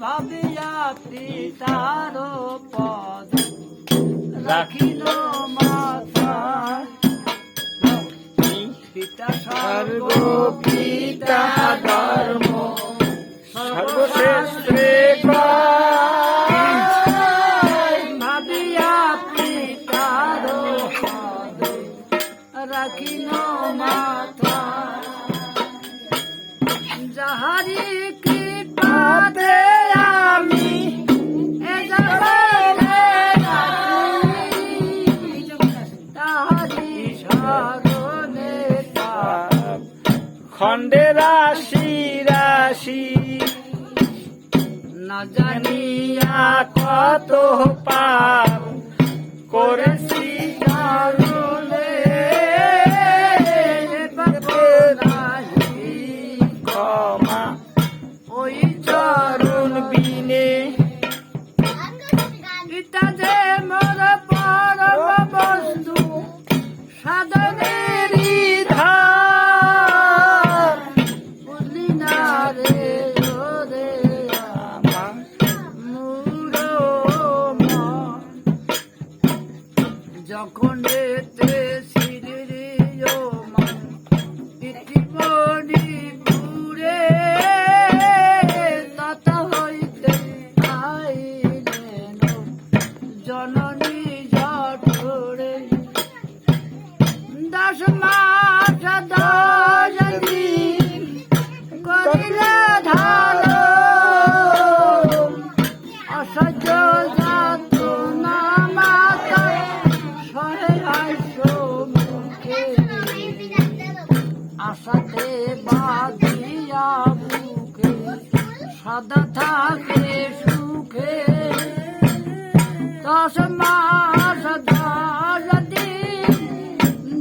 ভাবিয়া পিতার পদ। রাখিল মাথা। পিতা সর্ব পিতা ধর্ম সর্বশ্রেষ্ঠে ভাবিয়া পিতার পদ। রাখিল মাথা। যাহারি কৃপাতে আমি খণ্ডে রাশি রাশি। না জানিয়া কত পাপ করেছি ক্ষমা। ওই চরণ বিনে পিতা যে মোর যখন এতে ও মন ইতিমণি পুরে তত হইতে জননী জঠরে দশ মাস দশ দিন আশাতে বাঁধিয়া বুকে, সদা থাকে সুখে। দশ মাস দশ দিন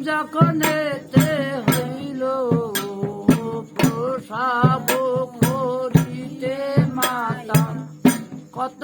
যখন এতে হইল, প্রসাব করিতে মাতা, কত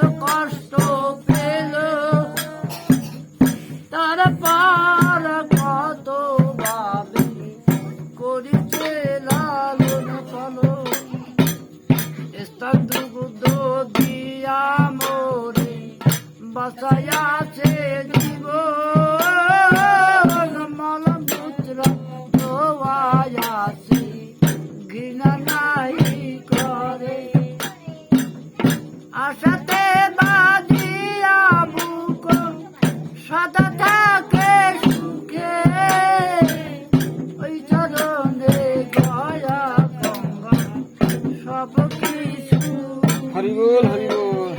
হরি বল হরি বল